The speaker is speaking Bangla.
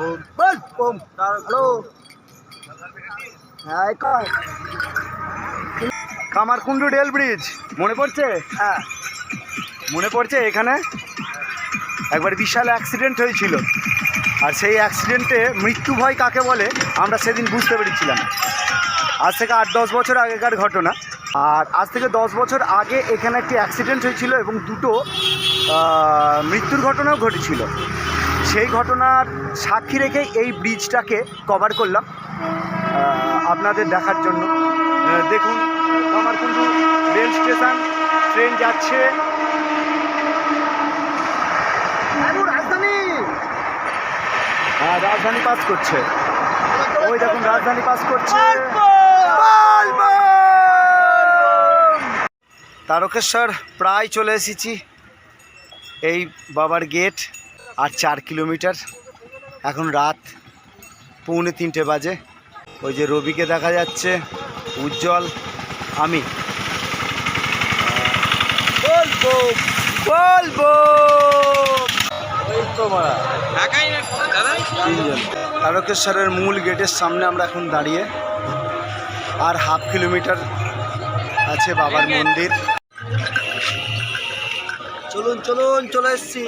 বোম বল বোম হ্যালো হ্যাঁ কয় কামারকুণ্ডু রেল ব্রিজ মনে পড়ছে? হ্যাঁ। মনে পড়ছে এখানে? একবার বিশাল অ্যাক্সিডেন্ট হয়েছিল। আর সেই অ্যাক্সিডেন্টে মৃত্যু ভয় কাকে বলে আমরা সেদিন বুঝতে পেরেছিলাম। আজ থেকে আট দশ বছর আগেকার ঘটনা। আর আজ থেকে দশ বছর আগে এখানে একটি অ্যাক্সিডেন্ট হয়েছিল এবং দুটো মৃত্যুর ঘটনাও ঘটেছিল। সেই ঘটনার সাক্ষী রেখে এই ব্রিজটাকে কভার করলাম আপনাদের দেখার জন্য। দেখুন কামারকুণ্ডু রেল স্টেশন ট্রেন যাচ্ছে। রাজধানী! হ্যাঁ রাজধানী পাস করছে। ওই দেখুন রাজধানী পাস করছে। তারকেশ্বর প্রায় চলে এসেছি। এই বাবার গেট আর চার কিলোমিটার। এখন রাত পৌনে তিনটে বাজে। ওই যে রবিকে দেখা যাচ্ছে উজ্জ্বল আমি। বলব বলব। তারকেশ্বরের মূল গেটের সামনে আমরা এখন দাঁড়িয়ে। আর হাফ কিলোমিটার আছে বাবার মন্দির। চলুন চলুন চলে এসছি।